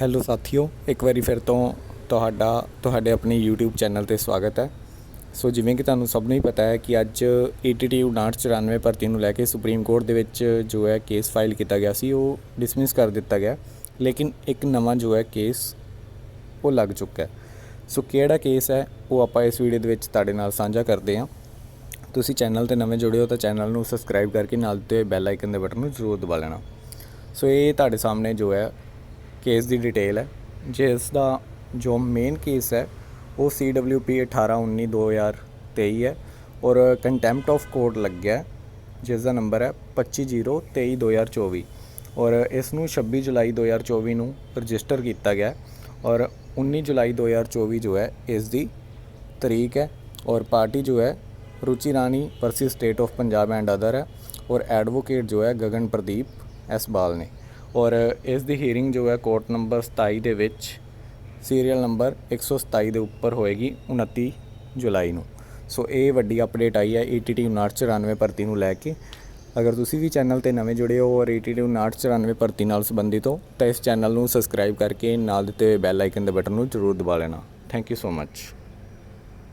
Hello ਸਾਥੀਓ, ਇੱਕ ਵਾਰੀ ਫਿਰ ਤੋਂ ਤੁਹਾਡਾ, ਤੁਹਾਡੇ ਆਪਣੇ YouTube ਚੈਨਲ ਤੇ ਸਵਾਗਤ ਹੈ। ਸੋ ਜਿਵੇਂ ਕਿ ਤੁਹਾਨੂੰ ਸਭ ਨੂੰ ਹੀ ਪਤਾ ਹੈ ਕਿ ਅੱਜ ETT 5994 ਭਰਤੀ ਨੂੰ ਲੈ ਕੇ ਸੁਪਰੀਮ ਕੋਰਟ ਦੇ ਵਿੱਚ ਜੋ ਹੈ ਕੇਸ ਫਾਈਲ ਕੀਤਾ ਗਿਆ ਸੀ, ਉਹ ਡਿਸਮਿਸ ਕਰ ਦਿੱਤਾ ਗਿਆ। ਲੇਕਿਨ ਇੱਕ ਨਵਾਂ ਜੋ ਹੈ ਕੇਸ ਉਹ ਲੱਗ ਚੁੱਕਾ ਹੈ। ਸੋ ਕਿਹੜਾ ਕੇਸ ਹੈ, ਉਹ ਆਪਾਂ ਇਸ ਵੀਡੀਓ ਦੇ ਵਿੱਚ ਤੁਹਾਡੇ ਨਾਲ ਸਾਂਝਾ ਕਰਦੇ ਹਾਂ। ਤੁਸੀਂ ਚੈਨਲ ਤੇ ਨਵੇਂ ਜੁੜੇ ਹੋ ਤਾਂ ਚੈਨਲ ਨੂੰ ਸਬਸਕ੍ਰਾਈਬ ਕਰਕੇ ਨਾਲ 'ਤੇ ਹੋਏ ਬੈਲ ਆਈਕਨ ਦੇ ਬਟਨ ਨੂੰ ਜ਼ਰੂਰ ਦਬਾ ਲੈਣਾ। ਸੋ ਇਹ ਤੁਹਾਡੇ ਸਾਹਮਣੇ ਜੋ ਹੈ ਕੇਸ ਦੀ ਡਿਟੇਲ ਹੈ ਜਿਸ ਦਾ ਜੋ ਮੇਨ ਕੇਸ ਹੈ, ਉਹ CWP 1819/2023 ਹੈ ਔਰ ਕੰਟੈਂਪਟ ਆਫ ਕੋਰਟ ਲੱਗਿਆ ਜਿਸ ਦਾ ਨੰਬਰ ਹੈ 25032024 ਔਰ ਇਸ ਨੂੰ 26 ਜੁਲਾਈ 2024 ਨੂੰ ਰਜਿਸਟਰ ਕੀਤਾ ਗਿਆ ਔਰ 19 ਜੁਲਾਈ 2024 ਜੋ ਹੈ ਇਸ ਦੀ ਤਰੀਕ ਹੈ ਔਰ ਪਾਰਟੀ ਜੋ ਹੈ, Ruchi Rani versus state of Punjab and other ਹੈ ਔਰ ਐਡਵੋਕੇਟ ਜੋ ਹੈ, ਗਗਨ ਪ੍ਰਦੀਪ ਐਸ ਬਾਲ ਨੇ। ਔਰ ਇਸ ਦੀ ਹੀਅਰਿੰਗ ਜੋ ਹੈ ਕੋਰਟ ਨੰਬਰ 27 ਦੇ ਵਿੱਚ ਸੀਰੀਅਲ ਨੰਬਰ 127 ਦੇ ਉੱਪਰ ਹੋਏਗੀ 29 ਜੁਲਾਈ ਨੂੰ। ਸੋ ਇਹ ਵੱਡੀ ਅਪਡੇਟ ਆਈ ਹੈ E ETT 5994 ਭਰਤੀ ਨੂੰ ਲੈ ਕੇ। ਅਗਰ ਤੁਸੀਂ ਵੀ ਚੈਨਲ ਤੇ ਨਵੇਂ ਜੁੜੇ ਹੋ ਔਰ E ETT 5994 ਭਰਤੀ ਨਾਲ ਸੰਬੰਧਿਤ ਹੋ, ਤਾਂ ਇਸ ਚੈਨਲ ਨੂੰ ਸਬਸਕ੍ਰਾਈਬ ਕਰਕੇ ਨਾਲ ਦਿੱਤੇ ਹੋਏ ਬੈਲ ਆਈਕਨ ਦੇ ਬਟਨ ਨੂੰ ਜ਼ਰੂਰ ਦਬਾ ਲੈਣਾ। Thank you so much